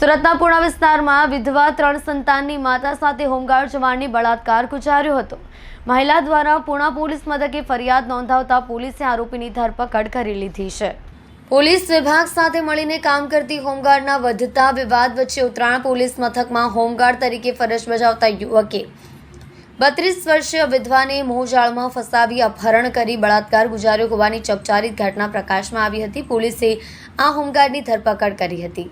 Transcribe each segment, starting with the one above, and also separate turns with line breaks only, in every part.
સુરતના પૂર્ણા વિસ્તારમાં વિધવા ત્રણ સંતાનની માતા સાથે હોમગાર્ડ જવાનની બળાત્કાર ગુજાર્યો હતો. મહિલા દ્વારા પુણા પોલીસ મથકે ફરિયાદ નોંધાવતા પોલીસે આરોપીની ધરપકડ કરી લીધી છે. પોલીસ વિભાગ સાથે મળીને કામ કરતી હોમગાર્ડના વધતા વિવાદ વચ્ચે ઉત્તરાયણ પોલીસ મથકમાં હોમગાર્ડ તરીકે ફરજ બજાવતા યુવકે બત્રીસ વર્ષીય વિધવાને મોહજાળમાં ફસાવી અપહરણ કરી બળાત્કાર ગુજાર્યો હોવાની ચકચારિત ઘટના પ્રકાશમાં આવી હતી. પોલીસે આ હોમગાર્ડની ધરપકડ કરી હતી.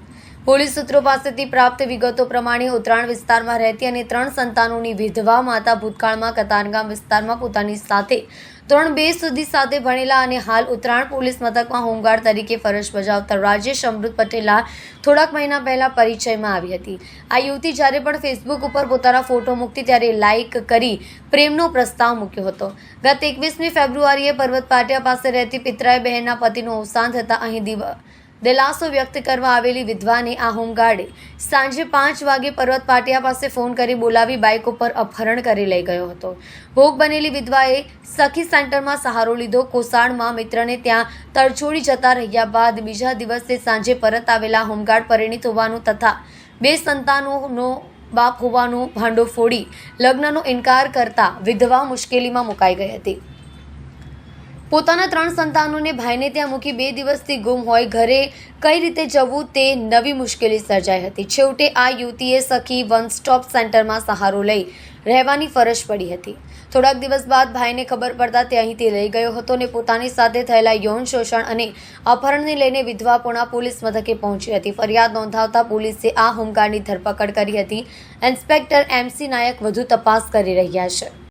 પોલીસ સૂત્રો પાસેથી પ્રાપ્ત વિગતો પ્રમાણે ઉત્તરાયણ વિસ્તારમાં રહેતી અને ત્રણ સંતાનોની વિધવા માતા ભૂતકાળમાં કતારગામ વિસ્તારમાં પોતાની સાથે ધોરણ બે સુધી સાથે ભણેલા અને હાલ ઉત્તરાયણ પોલીસ મથકમાં હોમગાર્ડ તરીકે ફરજ બજાવતા રાજેશ અમૃત પટેલા થોડાક મહિના પહેલા પરિચયમાં આવી હતી. આ યુવતી જ્યારે પણ ફેસબુક ઉપર પોતાના ફોટો મૂકતી ત્યારે લાઇક કરી પ્રેમનો પ્રસ્તાવ મૂક્યો હતો. ગત એકવીસમી ફેબ્રુઆરીએ પર્વત પાટિયા પાસે રહેતી પિતરાઈ બહેનના પતિનું અવસાન થતાં અહીં દિલાસો વ્યક્ત કરવા આવેલી વિધવાને આ હોમગાર્ડે સાંજે પાંચ વાગે પર્વત પાટિયા પાસે ફોન કરી બોલાવી બાઇક ઉપર અપહરણ કરી લઈ ગયો હતો. ભોગ બનેલી વિધવાએ સખી સેન્ટરમાં સહારો લીધો. કોસાડમાં મિત્રને ત્યાં તરછોડી જતા રહ્યા બાદ બીજા દિવસે સાંજે પરત આવેલા હોમગાર્ડ પરિણીત હોવાનું તથા બે સંતાનોનો બાપ હોવાનું ભાંડો ફોડી લગ્નનો ઇનકાર કરતા વિધવા મુશ્કેલીમાં મુકાઈ ગઈ હતી. પોતાના ત્રણ સંતાનોને ભાઈને ત્યાં મૂકી બે દિવસથી ગુમ હોય ઘરે કઈ રીતે જવું તે નવી મુશ્કેલી સર્જાઈ હતી. છેવટે આ યુવતીએ સખી વન સ્ટોપ સેન્ટરમાં સહારો લઈ રહેવાની ફરજ પડી હતી. થોડાક દિવસ બાદ ભાઈને ખબર પડતા તે અહીંથી લઈ ગયો હતો અને પોતાની સાથે થયેલા યૌન શોષણ અને અપહરણને લઈને વિધવાપુણા પોલીસ મથકે પહોંચી હતી. ફરિયાદ નોંધાવતા પોલીસે આ હોમગાર્ડની ધરપકડ કરી હતી. ઇન્સ્પેક્ટર એમસી નાયક વધુ તપાસ કરી રહ્યા છે.